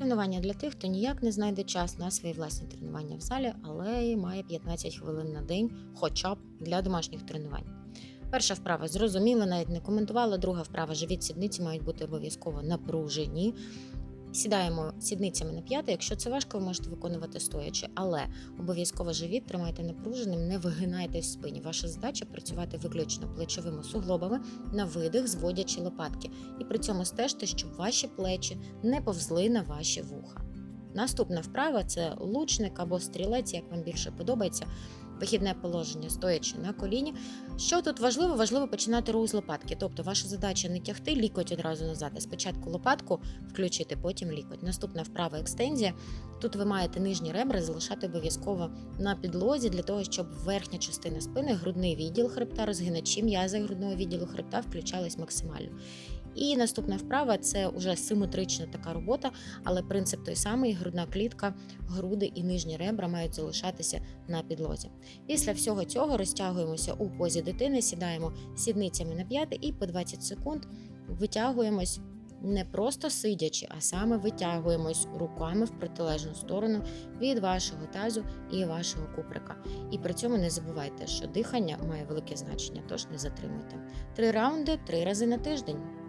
Тренування для тих, хто ніяк не знайде час на свої власні тренування в залі, але і має 15 хвилин на день, хоча б для домашніх тренувань. Перша вправа зрозуміла, навіть не коментувала. Друга вправа живіт сідниці мають бути обов'язково напружені. Сідаємо сідницями на п'яти. Якщо це важко, ви можете виконувати стоячи, але обов'язково живіт тримайте напруженим, не вигинайтесь в спині. Ваша задача працювати виключно плечовими суглобами на видих, зводячи лопатки. І при цьому стежте, щоб ваші плечі не повзли на ваші вуха. Наступна вправа це лучник або стрілець, як вам більше подобається. Вихідне положення, стоячи на коліні. Що тут важливо? Важливо починати рух з лопатки. Тобто, ваша задача не тягти лікоть одразу назад, а спочатку лопатку включити, потім лікоть. Наступна вправа екстензія. Тут ви маєте нижні ребра залишати обов'язково на підлозі для того, щоб верхня частина спини, грудний відділ хребта, розгиначі м'язи грудного відділу хребта включались максимально. І наступна вправа це вже симетрична така робота, але принцип той самий: грудна клітка, груди і нижні ребра мають залишатися на підлозі. Після всього цього розтягуємося у позі дитини, сідаємо сідницями на п'яти і по 20 секунд витягуємось не просто сидячи, а саме витягуємось руками в протилежну сторону від вашого тазу і вашого куприка. І при цьому не забувайте, що дихання має велике значення, тож не затримуйте. Три раунди три рази на тиждень.